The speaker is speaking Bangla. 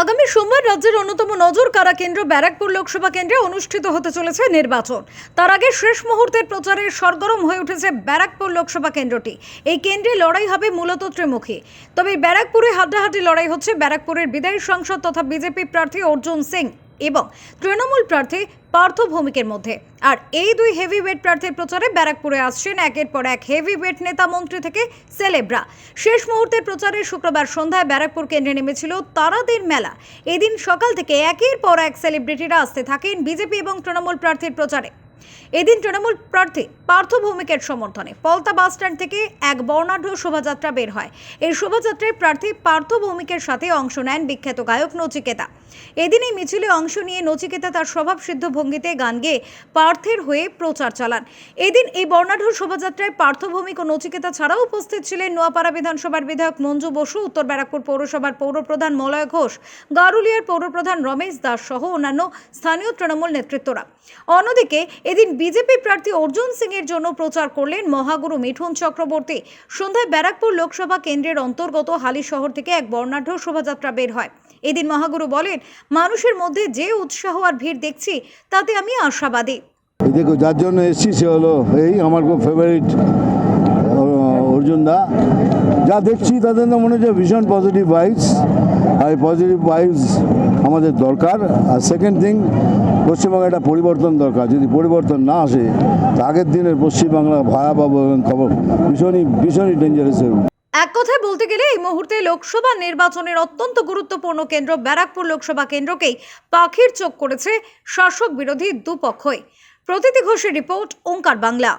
আগামী সোমবার রাজ্যের অন্যতম নজর কারা কেন্দ্র ব্যারাকপুর লোকসভা কেন্দ্রে অনুষ্ঠিত হতে চলেছে নির্বাচন। তার আগে শেষ মুহূর্তের প্রচারে সরগরম হয়ে উঠেছে ব্যারাকপুর লোকসভা কেন্দ্রটি। এই কেন্দ্রে লড়াই হবে মূলত ত্রিমুখী। তবে ব্যারাকপুরে হাড্ডাহাড্ডি লড়াই হচ্ছে ব্যারাকপুরের বিদায়ী সংসদ তথা বিজেপি প্রার্থী অর্জুন সিং। এবং তৃণমূল প্রার্থী পার্থ ভৌমিকের মধ্যে। আর এই দুই হেভি ওয়েট প্রার্থীর প্রচারে ব্যারাকপুরে আসছেন একের পর এক হেভি ওয়েট নেতা মন্ত্রী থেকে সেলেব্রা শেষ মুহূর্তের প্রচারে শুক্রবার সন্ধ্যায় ব্যারাকপুর কেন্দ্রে নেমেছিল তারাদের মেলা। এদিন সকাল থেকে একের পর এক সেলিব্রিটিরা আসতে থাকেন বিজেপি এবং তৃণমূল প্রার্থীর প্রচারে। এদিন তৃণমূল প্রার্থী পার্থ ভৌমিকের সমর্থনে পলতা বাস স্ট্যান্ড থেকে এক বর্ণাঢ্য শোভাযাত্রা বের হয়। এই শোভাযাত্রায় প্রার্থী পার্থ ভৌমিকের সাথে অংশ নেন বিখ্যাত গায়ক নচিকেতা। এদিন এই মিছিলে অংশ নিয়ে নচিকেতা তার স্বভাবসিদ্ধ ভঙ্গিতে গান গেয়ে পার্থের হয়ে প্রচার চালান। এদিন এই বর্ণাঢ্য শোভাযাত্রায় পার্থ ভৌমিক ও নচিকেতা ছাড়াও উপস্থিত ছিলেন নোয়াপাড়া বিধানসভার বিধায়ক মঞ্জু বসু, উত্তর ব্যারাকপুর পৌরসভার পৌরপ্রধান মলয় ঘোষ, গারুলিয়ার পৌরপ্রধান রমেশ দাস সহ অন্যান্য স্থানীয় তৃণমূল নেতৃত্বরা। অন্যদিকে এদিন বিজেপি প্রার্থী অর্জুন সিং এর জন্য প্রচার করলেন মহাগুরু মিঠুন চক্রবর্তী। সন্ধ্যায় ব্যারাকপুর লোকসভা কেন্দ্রের অন্তর্গত হালি শহর থেকে এক বর্ণাঢ্য শোভাযাত্রা বের হয়। এদিন মহাগুরু বলেন, মানুষের মধ্যে যে উৎসাহ আর ভিড় দেখছি, তাতে আমি আশাবাদী। দেখো, যার জন্য এসছি সে হলো এই আমার ফেভারিট অর্জুন দা যা দেখছি তাদের তো মনে হচ্ছে ভীষণ পজিটিভ ভাইবস আর পজিটিভ ভাইবস আমাদের দরকার। আর সেকেন্ড থিং পশ্চিমবঙ্গে একটা পরিবর্তন দরকার। যদি পরিবর্তন না আসে, তা আগের দিনের পশ্চিমবাংলা ভয়াবহ খবর ভীষণই ভীষণই ডেঞ্জারাস এক কথায় বলতে গেলে, এই মুহূর্তে লোকসভা নির্বাচনের অত্যন্ত গুরুত্বপূর্ণ কেন্দ্র ব্যারাকপুর লোকসভা কেন্দ্রকেই পাখির চোখ করেছে শাসক বিরোধী দুপক্ষই। প্রতীতি ঘোষের রিপোর্ট, ওঙ্কার বাংলা।